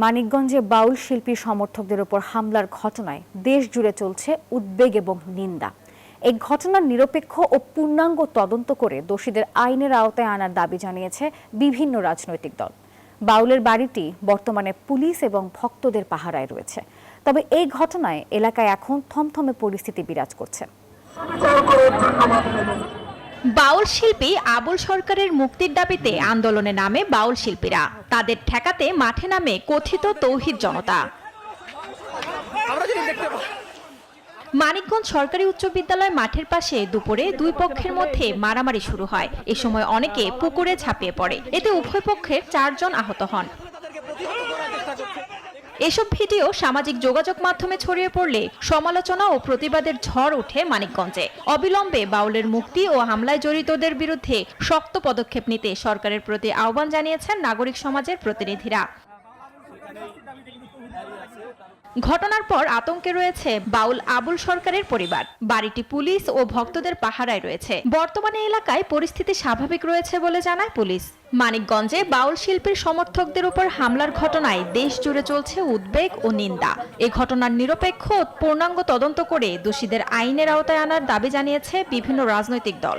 মানিকগঞ্জে বাউল শিল্পী সমর্থকদের উপর হামলার ঘটনায় দেশ জুড়ে চলছে উদ্বেগ এবং নিন্দা। এই ঘটনার নিরপেক্ষ ও পূর্ণাঙ্গ তদন্ত করে দোষীদের আইনের আওতায় আনার দাবি জানিয়েছে বিভিন্ন রাজনৈতিক দল। বাউলের বাড়িটি বর্তমানে পুলিশ এবং ভক্তদের পাহারায় রয়েছে। তবে এই ঘটনায় এলাকায় এখন থমথমে পরিস্থিতি বিরাজ করছে। বাউল শিল্পী আবুল সরকারের মুক্তির দাবিতে আন্দোলনে নামে বাউল শিল্পীরা। তাদের ঠেকাতে মাঠে নামে কথিত তৌহিদ জনতা। মানিকগঞ্জ সরকারি উচ্চ বিদ্যালয় মাঠের পাশে দুপুরে দুই পক্ষের মধ্যে মারামারি শুরু হয়। এ সময় অনেকে পুকুরে ঝাঁপিয়ে পড়ে। এতে উভয় পক্ষের চারজন আহত হন। এসব ভিডিও সামাজিক যোগাযোগ মাধ্যমে ছড়িয়ে পড়লে সমালোচনা ও প্রতিবাদের ঝড় ওঠে মানিকগঞ্জে। অবিলম্বে বাউলের মুক্তি ও হামলায় জড়িতদের বিরুদ্ধে শক্ত পদক্ষেপ নিতে সরকারের প্রতি আহ্বান জানিয়েছেন নাগরিক সমাজের প্রতিনিধিরা। ঘটনার পর আতঙ্কে রয়েছে বাউল আবুল সরকারের পরিবার। বাড়িটি পুলিশ ও ভক্তদের পাহারায় রয়েছে। বর্তমানে এলাকায় পরিস্থিতি স্বাভাবিক রয়েছে বলে জানায় পুলিশ। মানিকগঞ্জে বাউল শিল্পীর সমর্থকদের উপর হামলার ঘটনায় দেশ জুড়ে চলছে উদ্বেগ ও নিন্দা। এ ঘটনার নিরপেক্ষ পূর্ণাঙ্গ তদন্ত করে দোষীদের আইনের আওতায় আনার দাবি জানিয়েছে বিভিন্ন রাজনৈতিক দল।